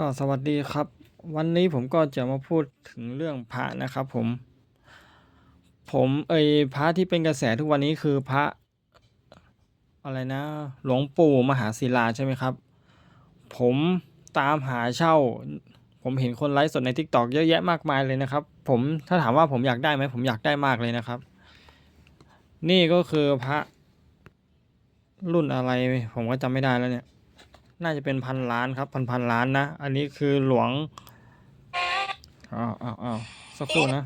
ก็สวัสดีครับ วันนี้ผมก็จะมาพูดถึงเรื่องพระนะครับผม ผมเอยพระที่เป็นกระแสทุกวันนี้คือพระ อะไรนะ หลวงปู่มหาศิลาใช่ไหมครับ ผมตามหาเช่า ผมเห็นคนไลฟ์สดใน t ิ k t o k เยอะแยะมากมายเลยนะครับ ผมถ้าถามว่าผมอยากได้ไหมผมอยากได้มากเลยนะครับ นี่ก็คือพระรุ่นอะไรผมก็จำไม่ได้แล้วเนี่ย น่าจะเป็นพันล้านครับพันพันล้านนะ อันนี้คือหลวงอ้าวอ้าวอ้าวสักครู่นะ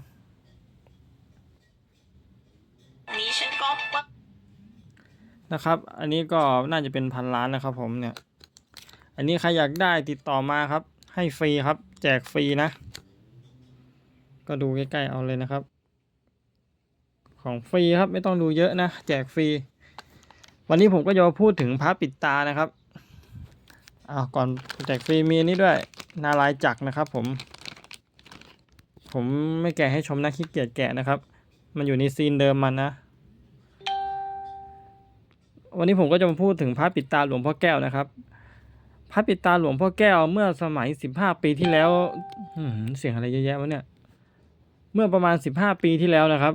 นี้ฉันก็นะครับ อันนี้ก็น่าจะเป็นพันล้านนะครับ ผมเนี่ย อันนี้ใครอยากได้ติดต่อมาครับ ให้ฟรีครับ แจกฟรีนะ ก็ดูใกล้ๆเอาเลยนะครับ ของฟรีครับไม่ต้องดูเยอะนะ แจกฟรี วันนี้ผมก็จะมาพูดถึงพระปิดตานะครับ อ้าวก่อนแจกฟรีมีนี้ด้วยนาลายจักรนะครับ ผม ผมไม่แกะให้ชมนะขี้เกียจแกะนะครับ มันอยู่ในซีนเดิมมันนะวันนี้ผมก็จะมาพูดถึงพระปิดตาหลวงพ่อแก้วนะครับพระปิดตาหลวงพ่อแก้วเมื่อสมัยสิบห้าปีที่แล้วเสียงอะไรเยอะแยะวะเนี่ย เมื่อประมาณสิบห้าปีที่แล้วนะครับ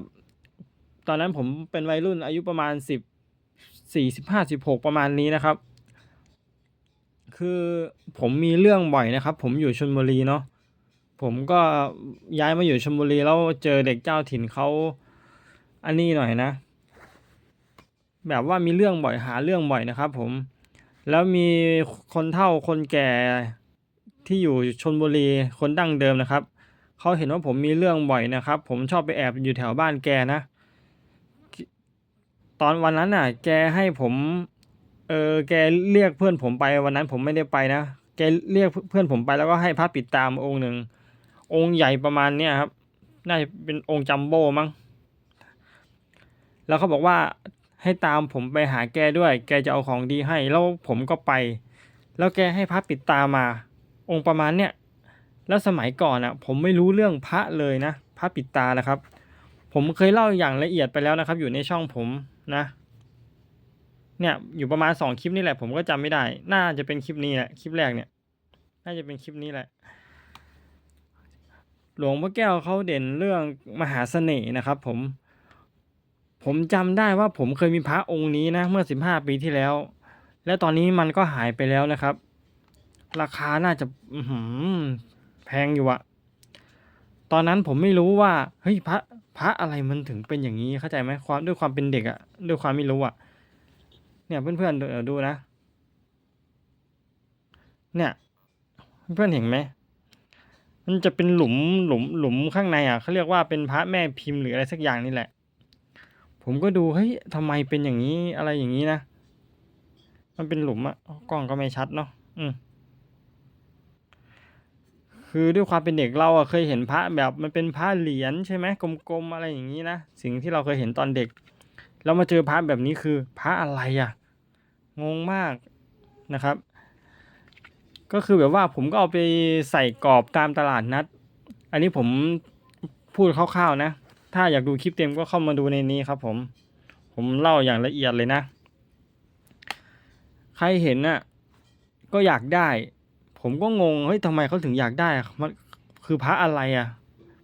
ตอนนั้นผมเป็นวัยรุ่นอายุประมาณสิบสี่สิบห้าสิบหกประมาณนี้นะครับ คือผมมีเรื่องบ่อยนะครับ ผมอยู่ชลบุรีเนาะผมก็ย้ายมาอยู่ชลบุรีแล้วเจอเด็กเจ้าถิ่นเขาอันนี้หน่อยนะ แบบว่ามีเรื่องบ่อยหาเรื่องบ่อยนะครับ ผมแล้วมีคนเฒ่าคนแก่ที่อยู่ชนบุรีคนดั้งเดิมนะครับเขาเห็นว่าผมมีเรื่องบ่อยนะครับ ผมชอบไปแอบอยู่แถวบ้านแกนะ ตอนวันนั้นน่ะ แกให้ผม เออแกเรียกเพื่อนผมไปวันนั้นผมไม่ได้ไปนะ แกเรียกเพื่อนผมไปแล้วก็ให้พระปิดตามองค์หนึ่ง องค์ใหญ่ประมาณเนี้ยครับ น่าจะเป็นองค์จัมโบ้มั้ง แล้วเขาบอกว่าให้ตามผมไปหาแกด้วย แกจะเอาของดีให้ แล้วผมก็ไป แล้วแกให้พระปิดตามา องค์ประมาณเนี้ย แล้วสมัยก่อนอะ ผมไม่รู้เรื่องพระเลยนะ พระปิดตานะครับ ผมเคยเล่าอย่างละเอียดไปแล้วนะครับ อยู่ในช่องผมนะ เนี่ยอยู่ประมาณสองคลิปนี่แหละผมก็จำไม่ได้ น่าจะเป็นคลิปนี้แหละคลิปแรกเนี่ย น่าจะเป็นคลิปนี้แหละ หลวงพ่อแก้วเขาเด่นเรื่องมหาเสน่ห์นะครับ ผม ผมจำได้ว่าผมเคยมีพระองค์นี้นะเมื่อสิบห้าปีที่แล้ว แล้วตอนนี้มันก็หายไปแล้วนะครับ ราคาน่าจะอืแพงอยู่อะตอนนั้นผมไม่รู้ว่าเฮ้ยพระพระอะไรมันถึงเป็นอย่างนี้เข้าใจไหมความด้วยความเป็นเด็กอะด้วยความไม่รู้อะ เนี่ยเพื่อนๆเดี๋ยวดูนะ เนี่ย เพื่อนเห็นไหมมันจะเป็นหลุมหลุมหลุมข้างในอะเขาเรียกว่าเป็นพระแม่พิมพ์หรืออะไรสักอย่างนี่แหละ ผมก็ดูเฮ้ยทำไมเป็นอย่างนี้อะไรอย่างนี้นะมันเป็นหลุมอะกล้องก็ไม่ชัดเนาะอืมคือด้วยความเป็นเด็กเราอะเคยเห็นพระแบบมันเป็นพระเหรียญใช่ไหมกลมๆอะไรอย่างนี้นะสิ่งที่เราเคยเห็นตอนเด็ก แล้วมาเจอพระแบบนี้คือพระอะไรอะงงมากนะครับ ก็คือแบบว่าผมก็เอาไปใส่กรอบตามตลาดนัด อันนี้ผมพูดคร่าวๆนะ ถ้าอยากดูคลิปเต็มก็เข้ามาดูในนี้ครับผม ผมเล่าอย่างละเอียดเลยนะ ใครเห็นน่ะก็อยากได้ ผมก็งง เฮ้ยทำไมเขาถึงอยากได้ มันคือพระอะไรอะ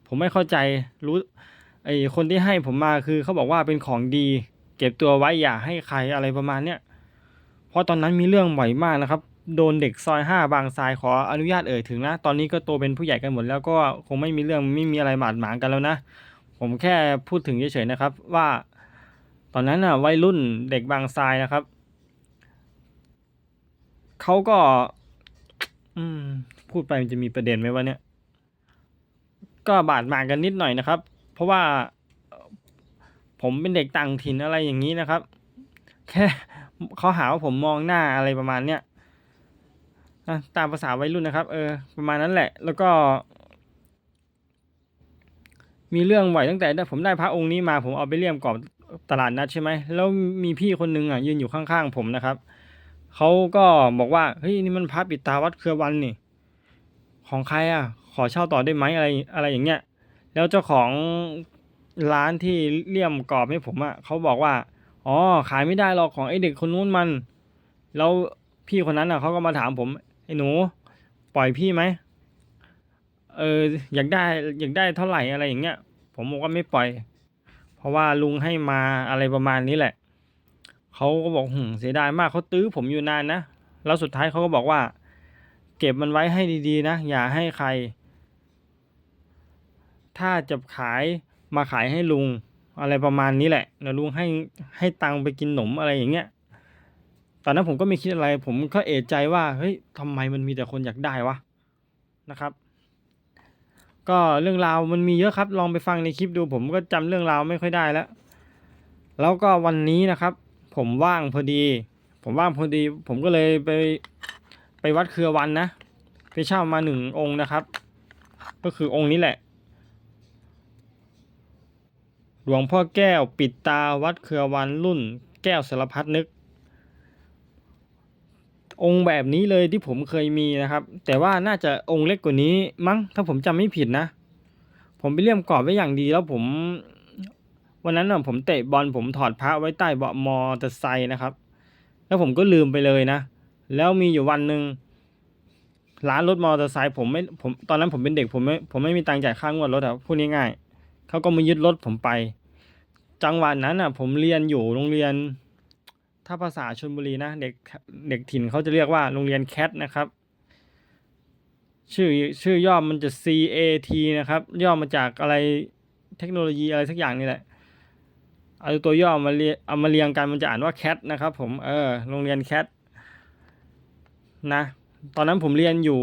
ผมไม่เข้าใจ รู้ ไอคนที่ให้ผมมาคือเขาบอกว่าเป็นของดี เก็บตัวไว้อย่าให้ใครอะไรประมาณเนี้ยเพราะตอนนั้นมีเรื่องบ่อยมากนะครับ โดนเด็กซอยห้าบางทรายขออนุญาตเอ่ยถึงนะ ตอนนี้ก็โตเป็นผู้ใหญ่กันหมดแล้วก็คงไม่มีเรื่องไม่มีอะไรหมาดหมางกันแล้วนะ ผมแค่พูดถึงเฉยๆนะครับ ว่า ตอนนั้นน่ะวัยรุ่นเด็กบางทรายนะครับเขาก็ อืม พูดไปมันจะมีประเด็นไหมวะเนี่ย ก็บาดหมางกันนิดหน่อยนะครับ เพราะว่า ผมเป็นเด็กต่างถิ่นอะไรอย่างนี้นะครับ แค่เขาหาว่าผมมองหน้าอะไรประมาณเนี้ยตามภาษาวัยรุ่นนะครับ เออ ประมาณนั้นแหละ แล้วก็ มีเรื่องบ่อยตั้งแต่ผมได้พระองค์นี้มาผมเอาไปเลี่ยมกรอบตลาดนัดใช่ไหมแล้วมีพี่คนหนึงอะยืนอยู่ข้างๆผมนะครับเขาก็บอกว่าเฮ้ยนี่มันพระปิดตาวัดเครือวันนี่ ของใครอะ ขอเช่าต่อได้ไหมอะไรอะไรอย่างเงี้ย แล้วเจ้าของ ร้านที่เลี่ยมกรอบให้ผมอะเขาบอกว่า อ๋อ ขายไม่ได้หรอกของไอ้เด็กคนนู้นมัน แล้วพี่คนนั้นอะเขาก็มาถามผม ไอ้หนู ปล่อยพี่ไหม เออ อยากได้อยากได้เท่าไหร่อะไรอย่างเงี้ย ผมบอกว่าไม่ปล่อย เพราะว่าลุงให้มาอะไรประมาณนี้แหละ เขาก็บอกหึเสียดายมากเขาตื้อผมอยู่นานนะ แล้วสุดท้ายเขาก็บอกว่า เก็บมันไว้ให้ดีๆนะ อย่าให้ใคร ถ้าจะขาย มาขายให้ลุงอะไรประมาณนี้แหละเดี๋ยวลุงให้ให้ตังไปกินหนมอะไรอย่างเงี้ยตอนนั้นผมก็ไม่คิดอะไร ผมก็เอะใจว่าเฮ้ยทำไมมันมีแต่คนอยากได้วะนะครับ ก็เรื่องราวมันมีเยอะครับ ลองไปฟังในคลิปดู ผมก็จำเรื่องราวไม่ค่อยได้แล้ว แล้วก็วันนี้นะครับ ผมว่างพอดี ผมว่างพอดี ผมก็เลยไปไปวัดเครือวันนะไปเช่ามาหนึ่งองค์นะครับ ก็คือองค์นี้แหละ หล วงพ่อแก้วปิดตาวัดเครือวันรุ่น แก้วสารพัดนึก องค์แบบนี้เลยที่ผมเคยมีนะครับ แต่ว่าน่าจะองค์เล็กกว่านี้มั้งถ้าผมจำไม่ผิดนะ ผมไปเลี่ยมกรอบไว้อย่างดีแล้วผม วันนั้นผมเตะบอลผมถอดพระไว้ใต้เบาะมอเตอร์ไซค์นะครับ แล้วผมก็ลืมไปเลยนะ แล้วมีอยู่วันหนึ่งร้านรถมอเตอร์ไซค์ผมไม่ผมตอนนั้นผมเป็นเด็กผมไม่ผมไม่มีตังค์จ่ายค่างวดรถอะพูดง่ายๆเขาก็มายึดรถผมไป จังหวะนั้นอะ ผมเรียนอยู่โรงเรียน ถ้าภาษาชลบุรีนะเด็กเด็กถิ่นเขาจะเรียกว่าโรงเรียนแคทนะครับ ชื่อชื่อย่อมันจะ CAT นะครับ ย่อมาจากอะไรเทคโนโลยีอะไรสักอย่างนี่แหละเอาตัวย่อมาเรียเอามาเรียงกันมันจะอ่านว่าแคทนะครับผมเออโรงเรียนแคทนะตอนนั้นผมเรียนอยู่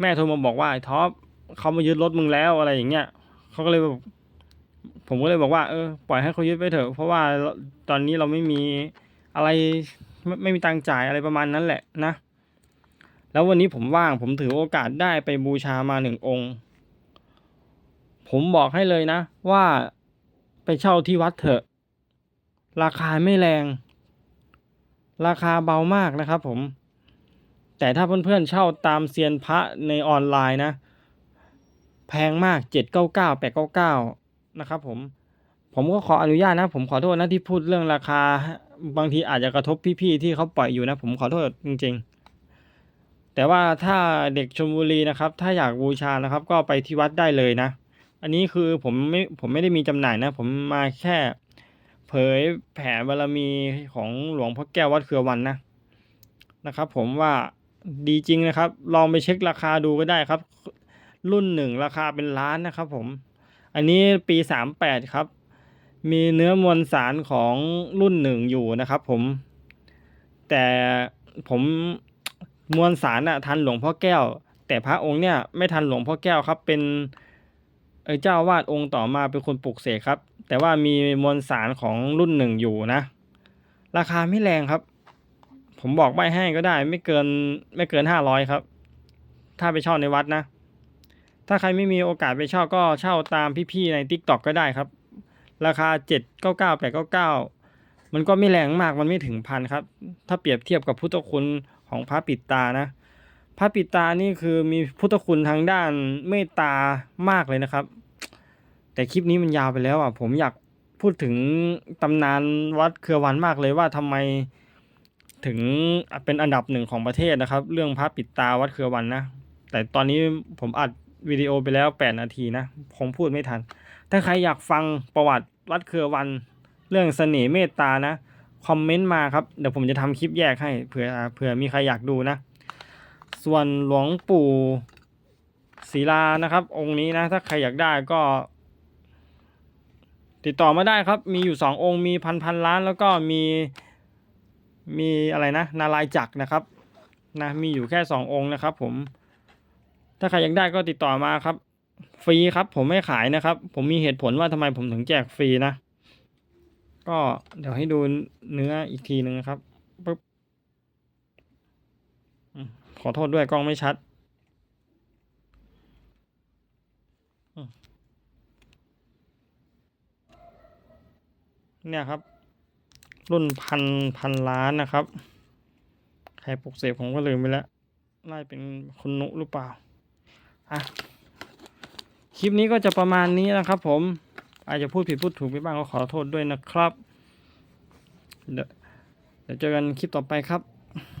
แม่โทรมาบอกว่าไอ้ท็อปเขามายึดรถมึงแล้วอะไรอย่างเงี้ยเขาก็เลยบอก ผมก็เลยบอกว่าเออปล่อยให้เขายึดไปเถอะ เพราะว่าตอนนี้เราไม่มีอะไรไม่ไม่มีตังค์จ่ายอะไรประมาณนั้นแหละนะ แล้ววันนี้ผมว่างผมถือโอกาสได้ไปบูชามาหนึ่งองค์ ผมบอกให้เลยนะ ว่าไปเช่าที่วัดเถอะ ราคาไม่แรง ราคาเบามากนะครับผม แต่ถ้าเพื่อนๆเช่าตามเซียนพระในออนไลน์นะ แพงมากเจ็ดเก้าเก้าแปดเก้าเก้า นะครับผมผมก็ขออนุญาตนะ ผมขอโทษนะที่พูดเรื่องราคา บางทีอาจจะกระทบพี่ๆที่เขาปล่อยอยู่นะ ผมขอโทษจริง ๆ แต่ว่าถ้าเด็กชลบุรีนะครับ ถ้าอยากบูชานะครับ ก็ไปที่วัดได้เลยนะ อันนี้คือผมไม่ผมไม่ได้มีจำหน่ายนะ ผมมาแค่ เผยแผ่บารมีของหลวงพ่อแก้ววัดเครือวันนะนะครับ ผมว่าดีจริงนะครับ ลองไปเช็คราคาดูก็ได้ครับ รุ่นหนึ่งราคาเป็นล้านนะครับ ผม อันนี้ปีสามแปดครับ มีเนื้อมวลสารของรุ่นหนึ่งอยู่นะครับผม แต่ผมมวลสารน่ะทันหลวงพ่อแก้ว แต่พระองค์เนี่ยไม่ทันหลวงพ่อแก้วครับ เป็นเจ้าวาดองค์ต่อมาเป็นคนปลุกเสกครับ แต่ว่ามีมวลสารของรุ่นหนึ่งอยู่นะ ราคาไม่แรงครับ ผมบอกไม่ให้ก็ได้ไม่เกินไม่เกินห้าร้อยครับ ถ้าไปเช่าในวัดนะ ถ้าใครไม่มีโอกาสไปเช่าก็เช่าตามพี่ๆใน t ิ k t o k ก็ได้ครับ ราคาเจ็ดเก้าเก้าแปดเก้าเก้ามันก็ไม่แรงมากมันไม่ถึงพันครับ ถ้าเปรียบเทียบกับพุทธคุณของพระปิดตานะ พระปิดตานี่คือมีพุทธคุณทางด้านเมตตามากเลยนะครับ แต่คลิปนี้มันยาวไปแล้วอะผมอยากพูดถึงตำนานวัดเครือวันมากเลยว่าทำไมถึงเป็นอันดับหนึ่งของประเทศนะครับ เรื่องพระปิดตาวัดเครือวันนะ แต่ตอนนี้ผมอัด วิดีโอไปแล้ว 8 นาทีนะผมพูดไม่ทัน ถ้าใครอยากฟังประวัติวัดเครือวัน เรื่องเสน่ห์เมตตานะ คอมเมนต์มาครับ เดี๋ยวผมจะทำคลิปแยกให้เผื่อเผื่อมีใครอยากดูนะ ส่วนหลวงปู่ศิลานะครับ องค์นี้นะ ถ้าใครอยากได้ก็ ติดต่อมาได้ครับ มีอยู่สององค์มีพันพันล้าน แล้วก็มีมีอะไรนะ นารายจักรนะครับนะมีอยู่แค่สององค์นะครับผม ถ้าใครอยากได้ก็ติดต่อมาครับ ฟรีครับ ผมไม่ขายนะครับ ผมมีเหตุผลว่าทำไมผมถึงแจกฟรีนะ ก็เดี๋ยวให้ดูเนื้ออีกทีหนึ่งนะครับปึ๊บขอโทษด้วยกล้องไม่ชัดเนี่ยครับ รุ่นพันพันล้านนะครับ ใครปลุกเสกผมก็ลืมไปแล้วน่าเป็นคุณนุหรือเปล่า อะคลิปนี้ก็จะประมาณนี้นะครับ ผมอาจจะพูดผิดพูดถูกไปบ้างก็ขอโทษด้วยนะครับเดี๋ยวเดี๋ยวเจอกันคลิปต่อไปครับ